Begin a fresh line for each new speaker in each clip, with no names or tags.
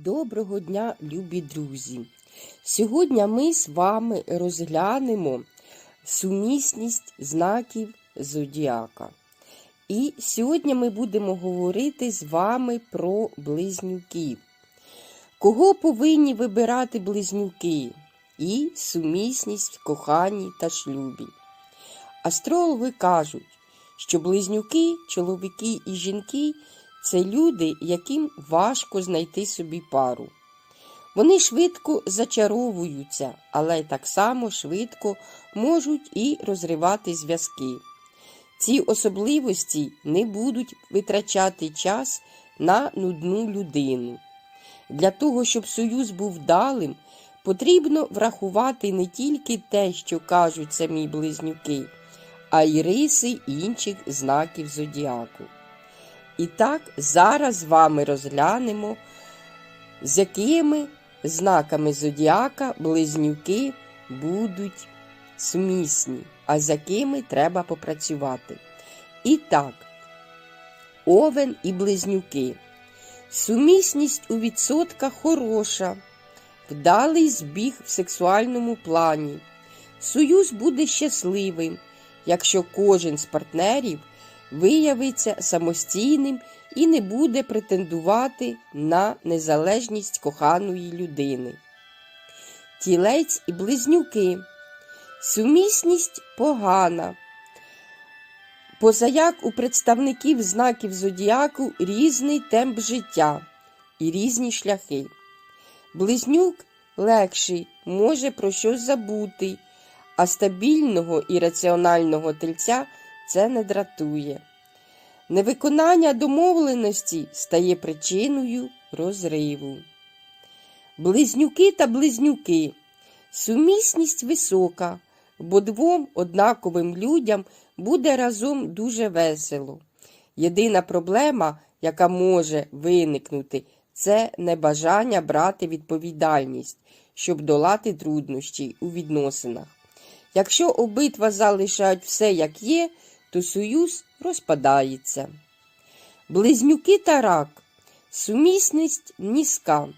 Доброго дня, любі друзі! Сьогодні ми з вами розглянемо сумісність знаків зодіака. І сьогодні ми будемо говорити з вами про близнюків. Кого повинні вибирати близнюки і сумісність в коханні та шлюбі. Астрологи кажуть, що близнюки, чоловіки і жінки це люди, яким важко знайти собі пару. Вони швидко зачаровуються, але так само швидко можуть і розривати зв'язки. Ці особливості не будуть витрачати час на нудну людину. Для того, щоб союз був вдалим, потрібно врахувати не тільки те, що кажуть самі близнюки, а й риси інших знаків зодіаку. І так, зараз з вами розглянемо, з якими знаками зодіака близнюки будуть сумісні, а з якими треба попрацювати. І так, овен і близнюки. Сумісність у відсотках хороша, вдалий збіг в сексуальному плані. Союз буде щасливим, якщо кожен з партнерів виявиться самостійним і не буде претендувати на незалежність коханої людини. Тілець і близнюки. Сумісність погана. Позаяк у представників знаків зодіаку різний темп життя і різні шляхи. Близнюк легший, може про щось забути, а стабільного і раціонального тельця це не дратує. Невиконання домовленості стає причиною розриву. Близнюки та близнюки. Сумісність висока, бо двом однаковим людям буде разом дуже весело. Єдина проблема, яка може виникнути, це небажання брати відповідальність, щоб долати труднощі у відносинах. Якщо обидва залишають все, як є, то союз розпадається. Близнюки та рак. Сумісність низька.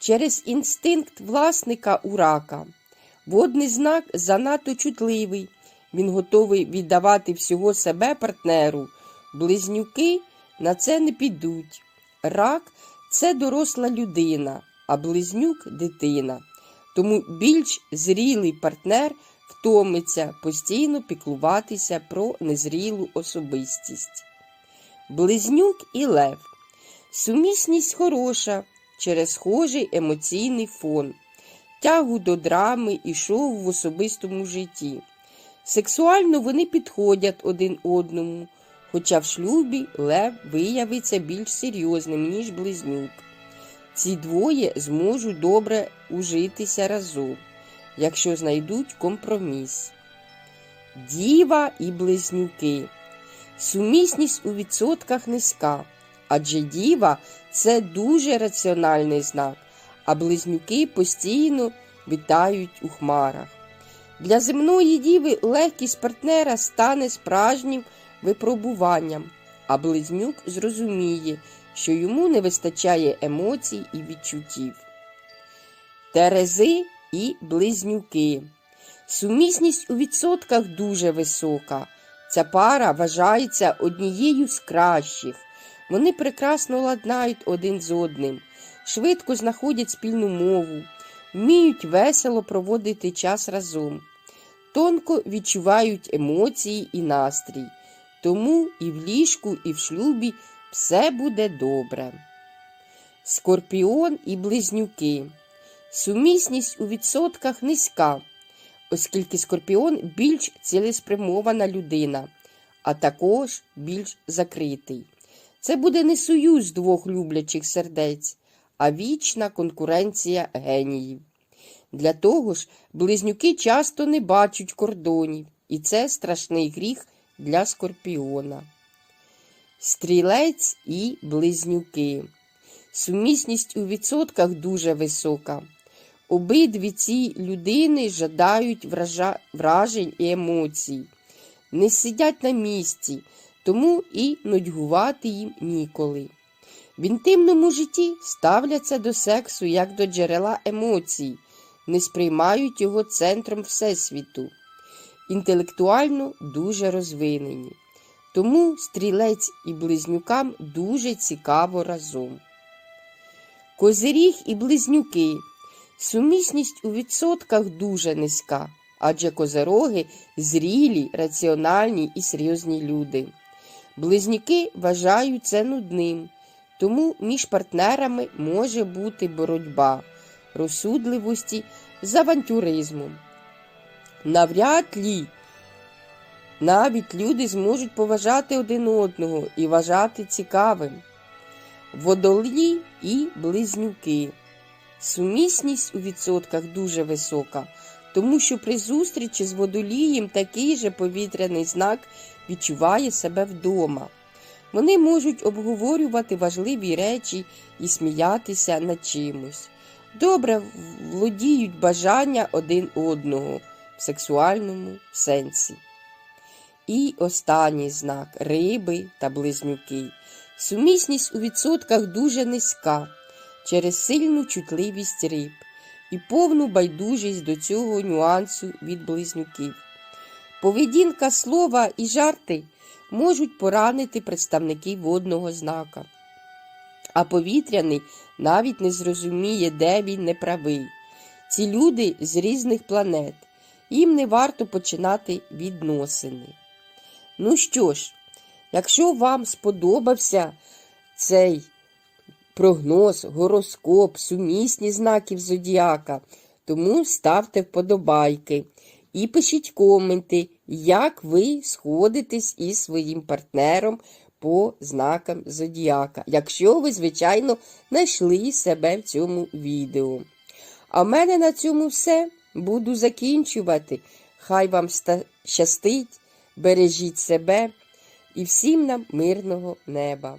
Через інстинкт власника у рака. Водний знак занадто чутливий. Він готовий віддавати всього себе партнеру. Близнюки на це не підуть. Рак це доросла людина, а близнюк дитина. Тому більш зрілий партнер втомиться постійно піклуватися про незрілу особистість. Близнюк і лев. Сумісність хороша через схожий емоційний фон, тягу до драми і шоу в особистому житті. Сексуально вони підходять один одному, хоча в шлюбі лев виявиться більш серйозним, ніж близнюк. Ці двоє зможуть добре ужитися разом якщо знайдуть компроміс. Діва і близнюки. Сумісність у відсотках низька, адже діва це дуже раціональний знак, а близнюки постійно вітають у хмарах. Для земної діви легкість партнера стане справжнім випробуванням, а близнюк зрозуміє, що йому не вистачає емоцій і відчуттів. Терези і близнюки. Сумісність у відсотках дуже висока. Ця пара вважається однією з кращих. Вони прекрасно ладнають один з одним, швидко знаходять спільну мову, вміють весело проводити час разом, тонко відчувають емоції і настрій. Тому і в ліжку, і в шлюбі все буде добре. Скорпіон і близнюки. Сумісність у відсотках низька, оскільки скорпіон більш цілеспрямована людина, а також більш закритий. Це буде не союз двох люблячих сердець, а вічна конкуренція геніїв. Для того ж, близнюки часто не бачать кордонів, і це страшний гріх для скорпіона. Стрілець і близнюки. Сумісність у відсотках дуже висока. Обидві ці людини жадають вража... вражень і емоцій, не сидять на місці, тому і нудьгувати їм ніколи. В інтимному житті ставляться до сексу як до джерела емоцій, не сприймають його центром Всесвіту. Інтелектуально дуже розвинені. Тому стрілець і близнюкам дуже цікаво разом. Козиріг і близнюки. Сумісність у відсотках дуже низька, адже козероги зрілі, раціональні і серйозні люди. Близнюки вважають це нудним, тому між партнерами може бути боротьба, розсудливості з авантюризмом. Навряд ли навіть люди зможуть поважати один одного і вважати цікавим. Водолій і близнюки. Сумісність у відсотках дуже висока, тому що при зустрічі з водолієм такий же повітряний знак відчуває себе вдома. Вони можуть обговорювати важливі речі і сміятися над чимось. Добре володіють бажання один одного в сексуальному сенсі. І останній знак риби та близнюки. Сумісність у відсотках дуже низька через сильну чутливість риб і повну байдужість до цього нюансу від близнюків. Поведінка слова і жарти можуть поранити представників водного знака, а повітряний навіть не зрозуміє, де він неправий. Ці люди з різних планет, їм не варто починати відносини. Ну що ж, якщо вам сподобався цей прогноз, гороскоп, сумісні знаків зодіака, тому ставте вподобайки і пишіть коменти, як ви сходитесь із своїм партнером по знакам зодіака, якщо ви, звичайно, знайшли себе в цьому відео. А в мене на цьому все. Буду закінчувати. Хай вам щастить, бережіть себе і всім нам мирного неба.